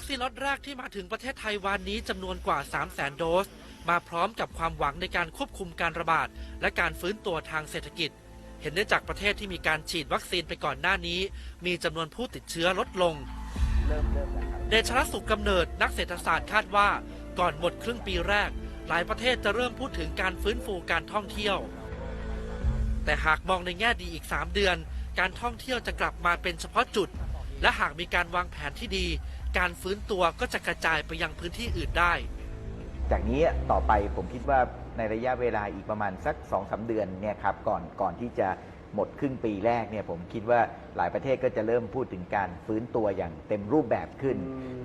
วัคซีนล็อตแรกที่มาถึงประเทศไทยวันนี้จำนวนกว่า 3 0 0 0 0 0 โดส มาพร้อมกับความหวังในการควบคุมการระบาด และการฟื้นตัวทางเศรษฐกิจ เห็นได้จากประเทศที่มีการฉีดวัคซีนไปก่อนหน้านี้ มีจำนวนผู้ติดเชื้อลดลง เดชรัตสุขกำเนิดนักเศรษฐศาสตร์คาดว่า ก่อนหมดครึ่งปีแรก หลายประเทศจะเริ่มพูดถึงการฟื้นฟูการท่องเที่ยว แต่หากมองในแง่ดีอีก 3 เดือน การท่องเที่ยวจะกลับมาเป็นเฉพาะจุด และหากมีการวางแผนที่ดี การฟื้นตัวก็จะกระจายไปยังพื้นที่อื่นได้ จากนี้ต่อไปผมคิดว่าในระยะเวลาอีกประมาณสัก2อสเดือนเนี่ยครับก่อนก่อนที่จะหมดครึ่งปีแรกเนี่ยผมคิดว่าหลายประเทศก็จะเริ่มพูดถึงการฟื้นตัวอย่างเต็มรูปแบบขึ้น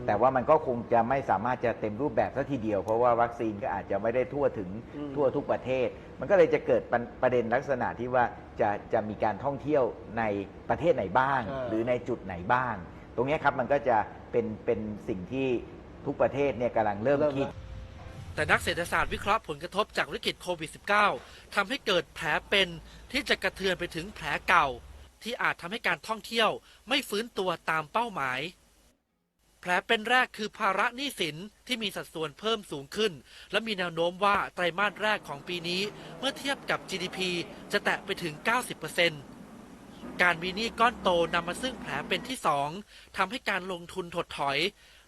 แต่ว่ามันก็คงจะไม่สามารถจะเต็มรูปแบบซะทีเดียว เพราะว่าวัคซีนก็อาจจะไม่ได้ทั่วถึงทั่วทุกประเทศ มันก็เลยจะเกิดประประเด็นลักษณะที่ว่าจะจะมีการท่องเที่ยวในประเทศไหนบ้างเออหรือในจุดไหนบ้าง ตรงเนี้ยครับมันก็จะเป็นเป็นสิ่งที่ทุกประเทศเนี่ยกำลังเริ่มเริ่มคิดแล้วแต่นักเศรษฐศาสตร์วิเคราะห์ผลกระทบจากวิกฤตโควิด -19 ทำให้เกิดแผลเป็นที่จะกระเทือนไปถึงแผลเก่า ที่อาจทำให้การท่องเที่ยวไม่ฟื้นตัวตามเป้าหมาย แผลเป็นแรกคือภาระหนี้สินที่มีสัดส่วนเพิ่มสูงขึ้น และมีแนวโน้มว่าไตรมาสแรกของปีนี้ เมื่อเทียบกับ GDP จะแตะไปถึง 90% การมีหนี้ก้อนโตนำมาซึ่งแผลเป็นที่สองทำให้การลงทุนถดถอย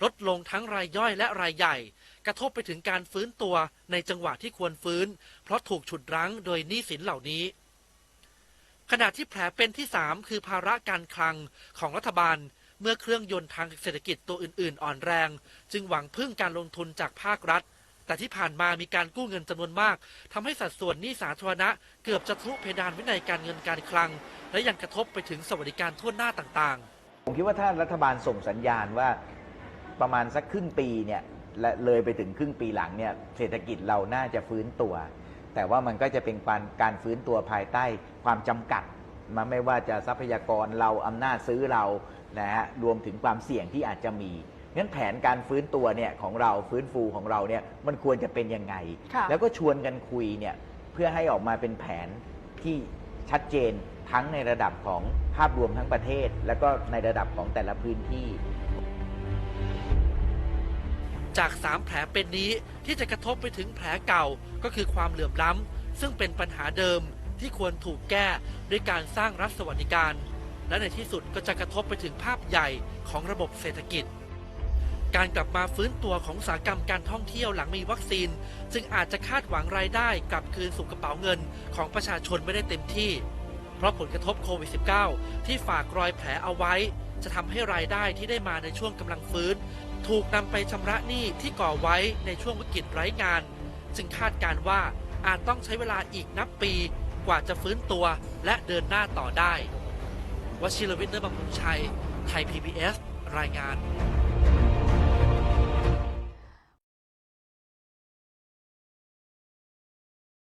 ลดลงทั้งรายย่อยและรายใหญ่ กระทบไปถึงการฟื้นตัวในจังหวะที่ควรฟื้น เพราะถูกฉุดรั้งโดยหนี้สินเหล่านี้ ขณะที่แผลเป็นที่ 3 คือภาระการคลังของรัฐบาล เมื่อเครื่องยนต์ทางเศรษฐกิจตัวอื่น ๆ อ่อนแรง จึงหวังพึ่งการลงทุนจากภาครัฐ แต่ที่ผ่านมามีการกู้เงินจำนวนมากทำให้สัดส่วนหนี้สาธารณะ เกือบจะทะลุเพดานวินัยการเงินการคลัง และยังกระทบไปถึงสวัสดิการทั่วหน้าต่างๆ ผมคิดว่าถ้ารัฐบาลส่งสัญญาณว่าประมาณสักครึ่งปีเนี่ยและเลยไปถึงครึ่งปีหลังเนี่ยเศรษฐกิจเราน่าจะฟื้นตัว แต่ว่ามันก็จะเป็นการการฟื้นตัวภายใต้ความจำกัดมาไม่ว่าจะทรัพยากรเราอำนาจซื้อเรานะฮะรวมถึงความเสี่ยงที่อาจจะมี งั้นแผนการฟื้นตัวเนี่ยของเราฟื้นฟูของเราเนี่ยมันควรจะเป็นยังไง ค่ะ แล้วก็ชวนกันคุยเนี่ยเพื่อให้ออกมาเป็นแผนที่ชัดเจนทั้งในระดับของภาพรวมทั้งประเทศ แล้วก็ในระดับของแต่ละพื้นที่ จาก 3 แผลเป็นนี้ที่จะกระทบไปถึงแผลเก่าก็คือความเหลื่อมล้ำ ซึ่งเป็นปัญหาเดิมที่ควรถูกแก้ด้วยการสร้างรัฐสวัสดิการ และในที่สุดก็จะกระทบไปถึงภาพใหญ่ของระบบเศรษฐกิจ การกลับมาฟื้นตัวของอุตสาหกรรมการท่องเที่ยวหลังมีวัคซีน จึงอาจจะคาดหวังรายได้กลับคืนสู่กระเป๋าเงินของประชาชนไม่ได้เต็มที่ เพราะผลกระทบโควิด -19 ที่ฝากรอยแผลเอาไว้ จะทำให้รายได้ที่ได้มาในช่วงกำลังฟื้น ถูกนำไปชำระหนี้ที่ก่อไว้ในช่วงวิกฤตไร้งาน จึงคาดการว่าอาจต้องใช้เวลาอีกนับปีกว่าจะฟื้นตัวและเดินหน้าต่อได้วชิรวิทย์เนอร์บำรุงชัย ไทย PBS รายงาน